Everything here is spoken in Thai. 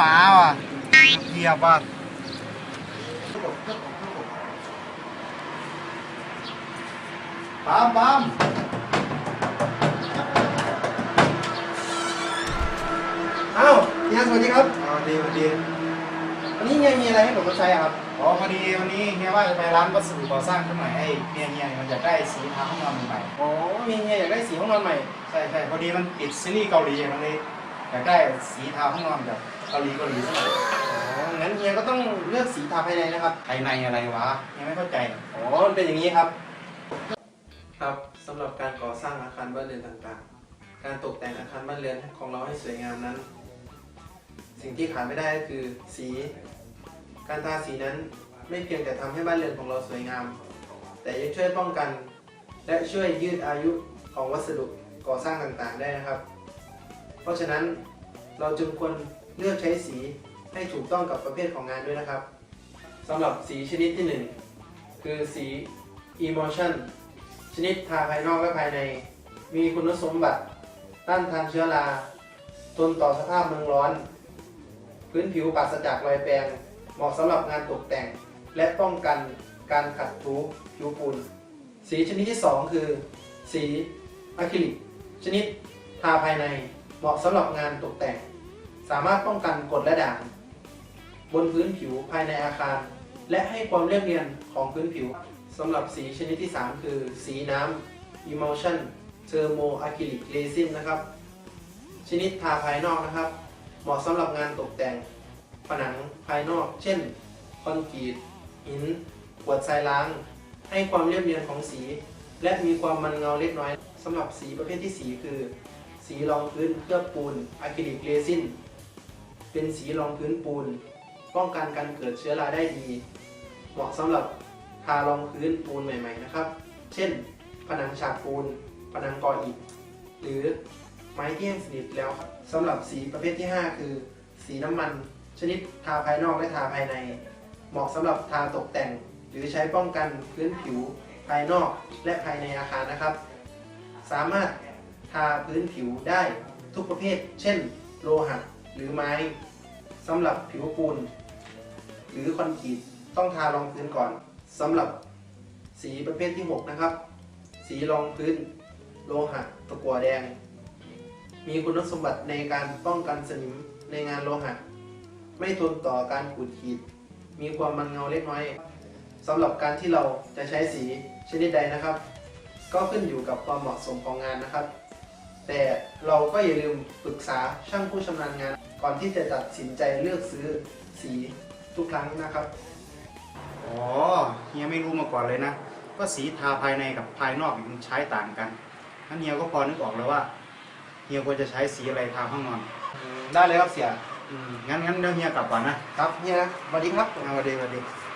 หมาว่ะเหยียบว่ะปามปามอ้าวเฮียสวัสดีครับอ๋อดีสวัสดีวันนี้เฮียมีอะไรให้ผมมาใช้อะครับอ๋อพอดีวันนี้เฮียว่าจะไปร้านวัสดุก่อสร้างขึ้นใหม่ให้เมียเฮียเนี่ยมันอยากได้สีทาห้องนอนใหม่อ๋อมีเฮียอยากได้สีห้องนอนใหม่ใช่ใช่พอดีมันปิดซีรีส์เกาหลีมันเลย อยากได้สีทาห้องนอนแบบเกาหลีเกาหลีสักหน่อยอ๋องั้นเฮียก็ต้องเลือกสีทาภายในนะครับ ภายในอะไรวะยังไม่เข้าใจอ๋อมันเป็นอย่างนี้ครับ ครับสำหรับการก่อสร้างอาคารบ้านเรือนต่างๆ การตกแต่งอาคารบ้านเรือนของเราให้สวยงามนั้น สิ่งที่ขาดไม่ได้ก็คือสี การทาสีนั้นไม่เพียงแต่ทำให้บ้านเรือนของเราสวยงาม แต่ยังช่วยป้องกัน และช่วยยืดอายุของวัสดุก่อสร้างต่างๆได้นะครับ เพราะฉะนั้นเราจึงควรเลือกใช้สีให้ถูกต้องกับประเภทของงานด้วยนะครับสำหรับสีชนิดที่ 1 คือสี Emotion ชนิดทาภายนอกและภายใน มีคุณสมบัติ ต้านทานเชื้อรา ทนต่อสภาพเมืองร้อน พื้นผิวปราศจากรอยแปรงเหมาะสำหรับงานตกแต่ง และป้องกันการขัดถูผิวปูน สีชนิดที่ 2 คือ สีอะคริลิกชนิดทาภายใน เหมาะสำหรับงานตกแต่ง สามารถป้องกันกรดและด่าง บนพื้นผิวภายในอาคาร และให้ความเรียบเนียนของพื้นผิวสำหรับสีชนิดที่ 3 คือ สีน้ำ Emulsion Thermo Acrylic Resin นะครับ ชนิดทาภายนอกนะครับ เหมาะสำหรับงานตกแต่ง ผนังภายนอก เช่น คอนกรีตหินขวดทรายล้าง ให้ความเรียบเนียนของสี และมีความมันเงาเล็กน้อยสำหรับสีประเภทที่ 4 คือ สีรองพื้นเคลือบปูนอะคริลิกเรซิน เป็นสีรองพื้นปูน ป้องกันการเกิดเชื้อราได้ดี เหมาะสำหรับทารองพื้นปูนใหม่ๆนะครับ เช่น ผนังฉากปูน ผนังก่ออิฐ หรือไม้ที่แห้งสนิทแล้วครับสำหรับสีประเภทที่ 5 คือ สีน้ำมัน ชนิดทาภายนอกและทาภายใน เหมาะสำหรับทาตกแต่ง หรือใช้ป้องกันพื้นผิว ภายนอกและภายในอาคารนะครับ สามารถ ทาพื้นผิวได้ทุกประเภท เช่น โลหะหรือไม้สำหรับผิวปูน หรือคอนกรีตต้องทารองพื้นก่อนสำหรับสีประเภทที่ 6 นะครับ สีรองพื้น โลหะตะกั่วแดง มีคุณสมบัติในการป้องกันสนิมในงานโลหะ ไม่ทนต่อการขูดขีด มีความมันเงาเล็กน้อยสำหรับการที่เราจะใช้สีชนิดใดนะครับ ก็ขึ้นอยู่กับความเหมาะสมของงานนะครับ แต่เราก็อย่าลืมปรึกษาช่างผู้ชำนาญงาน ก่อนที่จะตัดสินใจเลือกซื้อสีทุกครั้งนะครับ อ๋อเฮียไม่รู้มาก่อนเลยนะว่าสีทาภายในกับภายนอกมันใช้ต่างกันงั้นเฮียก็พอนึกออกแล้วว่าเฮียควรจะใช้สีอะไรทาห้องนอนได้เลยครับเสียอืมงั้นงั้นเดี๋ยวเฮียกลับก่อนนะครับเฮียสวัสดีครับ เอาสวัสดีสวัสดี